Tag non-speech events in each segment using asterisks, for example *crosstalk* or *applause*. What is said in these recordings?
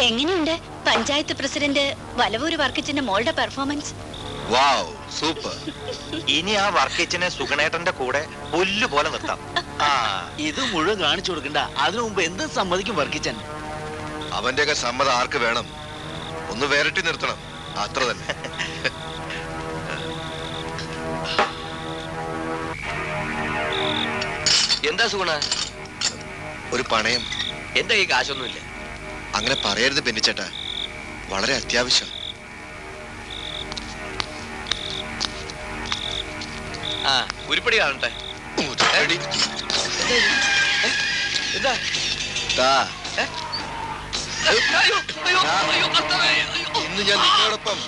എങ്ങനെയുണ്ട്? പഞ്ചായത്ത് പ്രസിഡന്റ് വലവൂർ വർക്കിച്ചിന്റെ മോളുടെ performance wow super. ഇനി ആ വർക്കിച്ചിനെ സുഗണേട്ടന്റെ കൂടെ പുല്ല് പോലെ നിർത്താം. ആ. ഇത് മുഴുവൻ കാണിച്ചു കൊടുക്കണ്ട. അതിനു മുമ്പ് എന്തും സമ്മതിക്കും വർക്കിച്ചൻ? അവന്റെയൊക്കെ സമ്മതം ആർക്ക് വേണം? ഒന്ന് വേറിട്ടി നിർത്തണം. അത്ര തന്നെ. എന്താ സുഗുണ? ഒരു പണയം. എന്താ ഈ കാശൊന്നുമില്ല? അങ്ങനെ പറയരുത് ബെന്നിച്ചേട്ടാ. വളരെ അത്യാവശ്യം. ആ ഉരുപ്പടി കാണട്ടെ. എന്താ. ഇന്ന് ഞാൻ നിങ്ങളോടൊപ്പം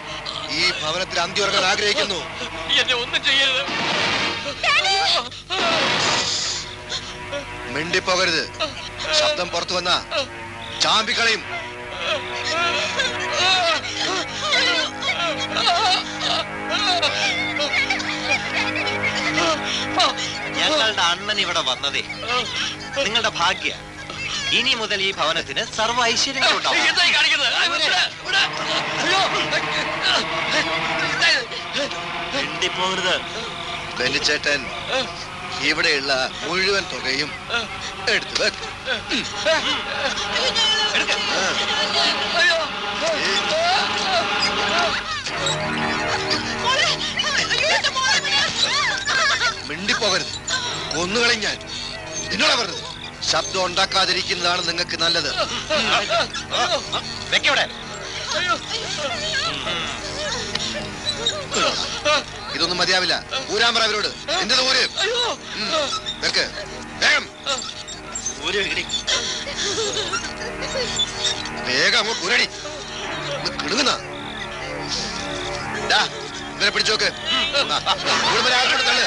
ഈ ഭവനത്തിൽ അന്തി ഉറങ്ങാൻ ആഗ്രഹിക്കുന്നു. എന്നെ ഒന്നും ചെയ്യരുത്. മിണ്ടിപ്പോകരുത്. ശബ്ദം പുറത്തു വന്ന. ചാമ്പിക്കളയും. ഞങ്ങളുടെ അണ്ണൻ ഇവിടെ വന്നതേ. നിങ്ങളുടെ ഭാഗ്യ. ഇനി മുതൽ ഈ ഭവനത്തിന് സർവ ഐശ്വര്യങ്ങൾ ഉണ്ടാവും. പോകരുത് ബെന്നിച്ചേട്ടൻ ഇവിടെയുള്ള മുഴുവൻ തുകയും എടുത്തു വെക്ക്. മിണ്ടിപ്പോകരുത്. കൊന്നുകളയും ഞാൻ നിന്നോടാ പറഞ്ഞത്? ശബ്ദം ഉണ്ടാക്കാതിരിക്കുന്നതാണ് നിങ്ങൾക്ക് നല്ലത്. വെക്കവിടെ ഇതൊന്നും മതിയാവില്ല. ഊരാൻ പറ അവരോട്. എന്റെ ഊര്? ഉം. വെക്ക് വേഗം. വേഗം അങ്ങോട്ട് ഊരടി. കിടുങ്ങുന്ന ഇവരെ പിടിച്ചോക്ക്. കൂടുതൽ ആൾക്കാർ തള്ളു.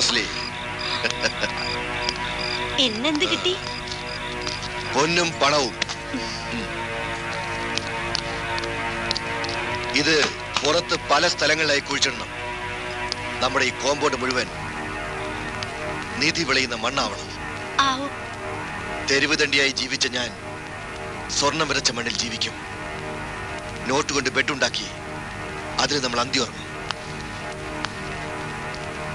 റോസ്ലി എന്നെന്ത് കിട്ടി? പൊന്നും പണവും. ഇത് പുറത്ത് പല സ്ഥലങ്ങളിലായി കുഴിച്ചിടണം. നമ്മുടെ ഈ കോമ്പൗണ്ട് മുഴുവൻ നീതി വിളയുന്ന മണ്ണാവണം. തെരുവ് തണ്ടിയായി ജീവിച്ച ഞാൻ സ്വർണം വിതച്ച മണ്ണിൽ ജീവിക്കും. നോട്ട് കൊണ്ട് ബെഡുണ്ടാക്കി അതിന് നമ്മൾ അന്തി ഉറങ്ങും.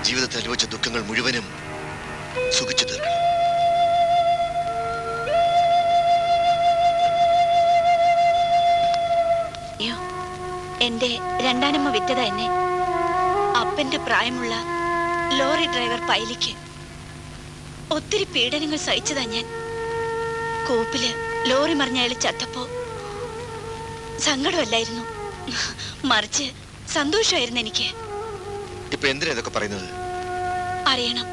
ജീവിതത്തിൽ അനുഭവിച്ച ദുഃഖങ്ങൾ മുഴുവനും സുഖിച്ചു തീർക്കണം. എന്റെ രണ്ടാനമ്മ വിറ്റത എന്നെ. അപ്പന്റെ പ്രായമുള്ള ലോറി ഡ്രൈവർ പൈലിക്ക് ഒത്തിരി പീഡനങ്ങൾ സഹിച്ചതാ ഞാൻ. കോപ്പിൽ ലോറി മറിഞ്ഞ ചത്തപ്പോ സങ്കടമല്ലായിരുന്നു. മറിച്ച് സന്തോഷമായിരുന്നു എനിക്ക്. ഇപ്പൊ എന്തിനാ ഇതൊക്കെ പറയുന്നത്? അറിയണം.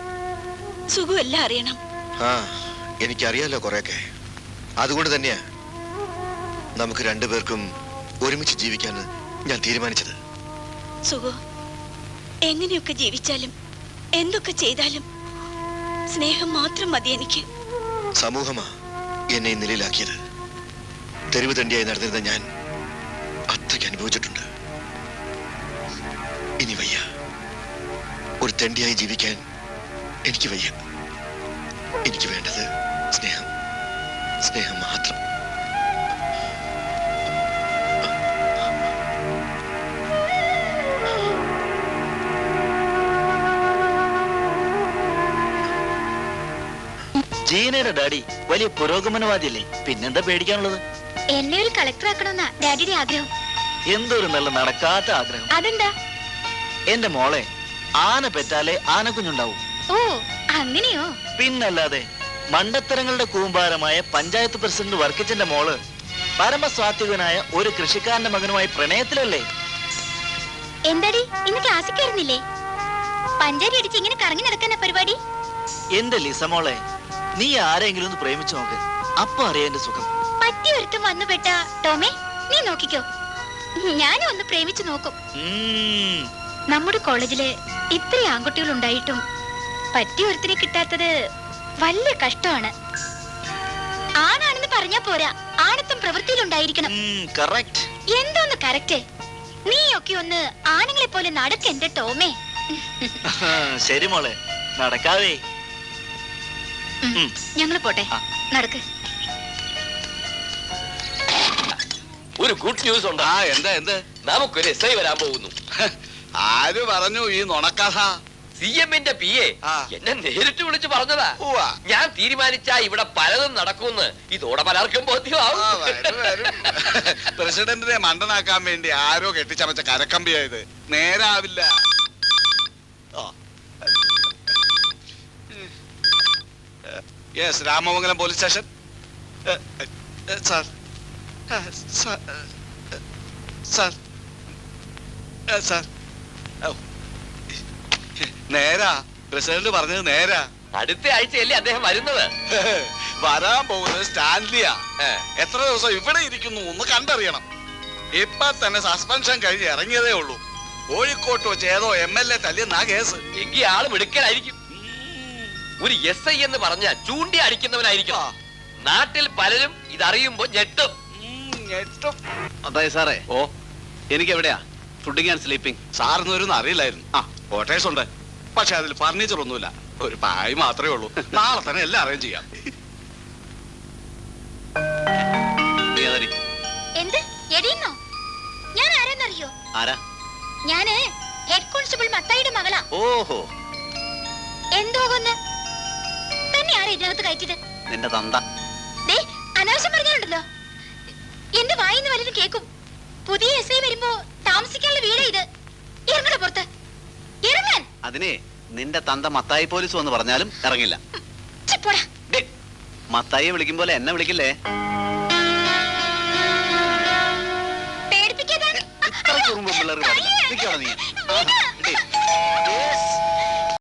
സുഖമെല്ലാം അറിയണം. ആ എനിക്കറിയാലോ കുറെയൊക്കെ. അതുകൊണ്ട് തന്നെയാ നമുക്ക് രണ്ടുപേർക്കും ഒരുമിച്ച് ജീവിക്കാൻ ഞാൻ തീരുമാനിച്ചത്. സുഖു എങ്ങനെയൊക്കെ ജീവിച്ചാലും എന്തൊക്കെ ചെയ്താലും സ്നേഹം മാത്രം മതി എനിക്ക്. സമൂഹമാ എന്നെ ഈ നിലയിലാക്കിയത്. തെരുവ് തണ്ടിയായി നടന്നിരുന്ന ഞാൻ അത്രയ്ക്ക് അനുഭവിച്ചിട്ടുണ്ട്. ഇനി വയ്യ. ഒരു തെണ്ടിയായി ജീവിക്കാൻ എനിക്ക് വയ്യ. എനിക്ക് വേണ്ടത് സ്നേഹം. സ്നേഹം മാത്രം. ജീനയുടെ ഡാഡി വലിയ പുരോഗമനവാദിയല്ലേ? പിന്നെന്താ പേടിക്കാനുള്ളത്? എന്നെ ഒരു കളക്ടർ ആക്കണമെന്നാ ഡാഡിയുടെ ആഗ്രഹം. എന്തൊരു നല്ല നടക്കാത്ത ആഗ്രഹം. അതെന്താ? എന്റെ മോളെ ആന പെറ്റാലേ ആനക്കുഞ്ഞുണ്ടാവും. ഓ അങ്ങനെയോ? പിന്നല്ലാതെ മണ്ടത്തരങ്ങളുടെ കൂമ്പാരമായ പഞ്ചായത്ത് പ്രസിഡന്റ് വർക്കിച്ചന്റെ മോൾ പരമസ്വാത്വികനായ ഒരു കൃഷിക്കാരന്റെ മകനുമായി പ്രണയത്തിലല്ലേ? എന്താടി? ഇന്ന് ക്ലാസ്സിൽ കയറുന്നില്ലേ പഞ്ചാരി അടിച്ച് ഇങ്ങനെ കറങ്ങി നടക്കാനാ പരിപാടി? എന്റെ ലിസമോളെ നീ ആരെങ്കിലും ഒന്ന് പ്രേമിച്ചു നോക്ക്. അപ്പൊ അറിയാം സുഖം. പറ്റിയ ഒരുത്തും വന്നു പെട്ട. ടോമേ നീ നോക്കിക്കോ. ഞാനും ഒന്ന് പ്രേമിച്ചു നോക്കും. നമ്മുടെ കോളേജിൽ ഇത്ര ആൺകുട്ടികൾ ഉണ്ടായിട്ടും പറ്റി ഒരുത്തിനെ കിട്ടാത്തത് വലിയ കഷ്ടമാണ്. ആണാണെന്ന് പറഞ്ഞാ പോരാ. ആണത്തും പ്രവൃത്തിയിലുണ്ടായിരിക്കണം. ഉണ്ടായിരിക്കണം. എന്തോന്ന് കറക്റ്റ്? നീയൊക്കെ ഒന്ന് ആണുങ്ങളെ പോലെ നടക്കെന്റെ ടോമേ. *laughs* ശരി മോളെ നടക്കാവേ. ഞങ്ങൾ പോട്ടെ. നടക്ക്. ഒരു ഗുഡ് ന്യൂസ് ഉണ്ട്. ആ എന്താ എന്താ? നമുക്കൊരു എസ് ഐ വരാൻ പോകുന്നു. ആര് പറഞ്ഞു ഈ നുണക്കഥ? സി എമ്മിന്റെ പി എ. ആ. എന്നെ നേരിട്ട് വിളിച്ചു പറഞ്ഞതാ. ഉവ്വ. ഞാൻ തീരുമാനിച്ചാ ഇവിടെ പലതും നടക്കുമെന്ന്. ഇതോടെ പലർക്കും ആ, ബോധ്യമാവും വരും, വരും. പ്രസിഡന്റിനെ മണ്ടനാക്കാൻ വേണ്ടി ആരോ കെട്ടിച്ചമച്ച കരക്കമ്പിയായത്. നേരാവില്ല. Yes Ramamangalam police station. Sir. Sir. Sir sir. നേരാ. പ്രസിഡന്റ് പറഞ്ഞത് നേരാ. അടുത്ത ആഴ്ചയല്ലേ അദ്ദേഹം വരുന്നത്? വരാൻ പോകുന്നത് സ്റ്റാൻലിയാ. എത്ര ദിവസം ഇവിടെ ഇരിക്കുന്നു ഒന്ന് കണ്ടറിയണം. ഇപ്പൊ തന്നെ സസ്പെൻഷൻ കഴിഞ്ഞ് ഇറങ്ങിയതേ ഉള്ളൂ. കോഴിക്കോട്ട് വെച്ച് ഏതോ എം എൽ എ തല്ലിയെന്നാ കേസ്. എങ്കിൽ ആൾ മിടുക്കനായിരിക്കും. ഒരു എസ് ഐ എന്ന് പറഞ്ഞ ചൂണ്ടി അടിക്കുന്നവനായിരിക്കും. നാട്ടിൽ പലരും ഇതറിയുമ്പോ ഞെട്ടും. അതായത് സാറേ ഓ. എനിക്ക് എവിടെയാ ഫുഡിങ് ആൻഡ് സ്ലീപ്പിംഗ് സാറിന് ഒരു അറിയില്ലായിരുന്നു. ആ. ക്വാർട്ടേഴ്സ് ഉണ്ട്. പക്ഷെ അതിൽ ഫർണിച്ചർ ഒന്നുമില്ല. ഒരു പായ് മാത്രമേ ഉള്ളൂ. നാളെ തന്നെ എല്ലാം അറേഞ്ച് ചെയ്യാം. എന്ത്? എടിയുന്നോ ഞാൻ ആരെന്നറിയോ? ആരാ? ഞാൻ ഹെഡ് കോൺസ്റ്റബിൾ മത്തായിയുടെ മകളാ. ഓഹോ. എന്തോകൊന്ന് തന്നെ ആരാ ഇതിനകത്ത് കയറ്റിയത്? നിന്റെ തന്ത. ദേ അനാവശ്യം പറഞ്ഞാലുണ്ടല്ലോ. എന്റെ വായിന്ന് വല്ലതും കേക്കും പുതിയ എസ് ഐ വരുമ്പോ താമസിക്കാനുള്ള വീടാ ഇത്. ഇറങ്ങട പുറത്ത്. അതിനെ നിന്റെ തന്ത മത്തായി പോലീസ് വന്ന് പറഞ്ഞാലും ഇറങ്ങില്ല. മത്തായി വിളിക്കും പോലെ എന്നെ വിളിക്കില്ലേ? കുറുമ്പ് പിള്ളേർ നീ.